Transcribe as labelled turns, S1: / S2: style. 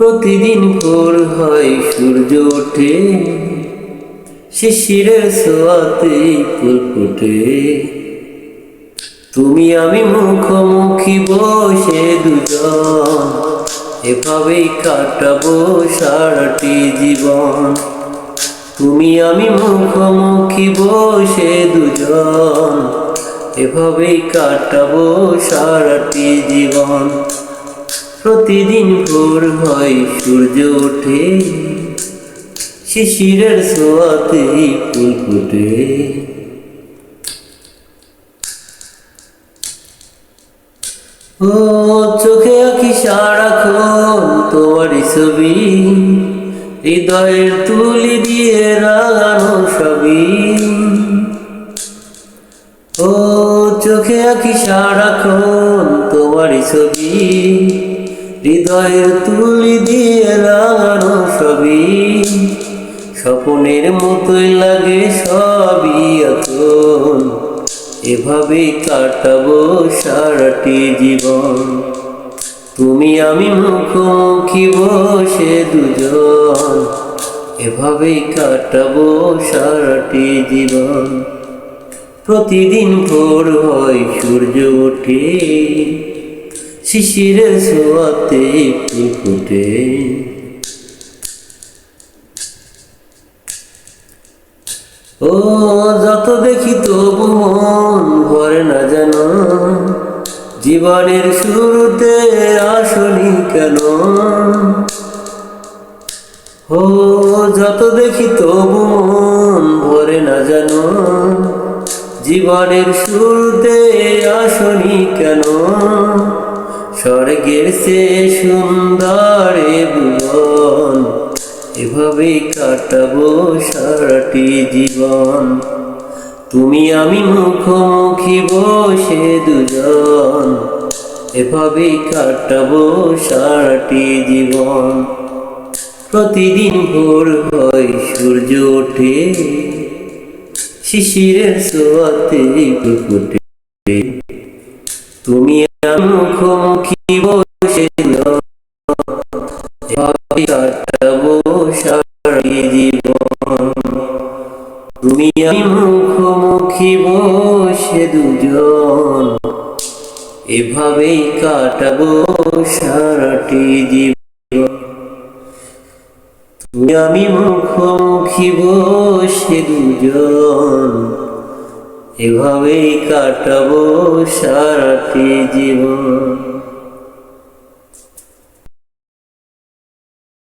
S1: প্রতিদিন ভোর হয় সূর্য ওঠে শিশিরের সোয়াতে ফুল ফুটে। তুমি আমি মুখোমুখি বসে দুজন, এভাবেই কাটাবো সারাটি জীবন। তুমি আমি মুখোমুখি বসে দুজন, এভাবেই কাটাবো সারাটি জীবন। প্রতিদিন ভোর হয় সূর্য ওঠে, শিশিরের সোয়াতে ফুল ফুটে। ও চোখে আঁকি সারাক্ষণ তোমারই ছবি, হৃদয়ের তুলি দিয়ে রাগানো সবই। ও চোখে আঁকি সারাক্ষণ তোমারই ছবি হৃদয়ের তুলি দিয়ে রাগানো সবই স্বপনের মতোই লাগে সবই এখন। এভাবেই কাটাবো সারাটি জীবন। তুমি আমি মুখোমুখি বসে দুজন। এভাবেই কাটাবো সারাটি জীবন। প্রতিদিন ভোর হয় সূর্য ওঠে। শিশিরের ছোঁয়াতে ফুল ফুটে? ও যত দেখি তবু মন ভরে না যেন, জীবনের শুরুতে আসনি কেন? ও যত দেখি তবু মন ভরে না যেন, জীবনের শুরুতে আসনি কেন? স্বর্গের সে সুন্দর ভুবন এভাবেই কাটাবো সারাটি জীবন। তুমি আমি মুখোমুখি বসে দুজন এভাবেই কাটাবো সারাটি জীবন। প্রতিদিন ভোর হয়, সূর্য ওঠে, শিশিরের সোয়াতে ফুটে। তুমি মুখোমুখি বসে দুজন এভাবে কাটাবো সারাটি জীবন তুমি আমি মুখোমুখি বসে দুজন এভাবেই কাটাবো সারাটি জীবন তুমি আমি মুখোমুখি বসে দুজন এভাবেই কাটাবো সারাটি জীবন।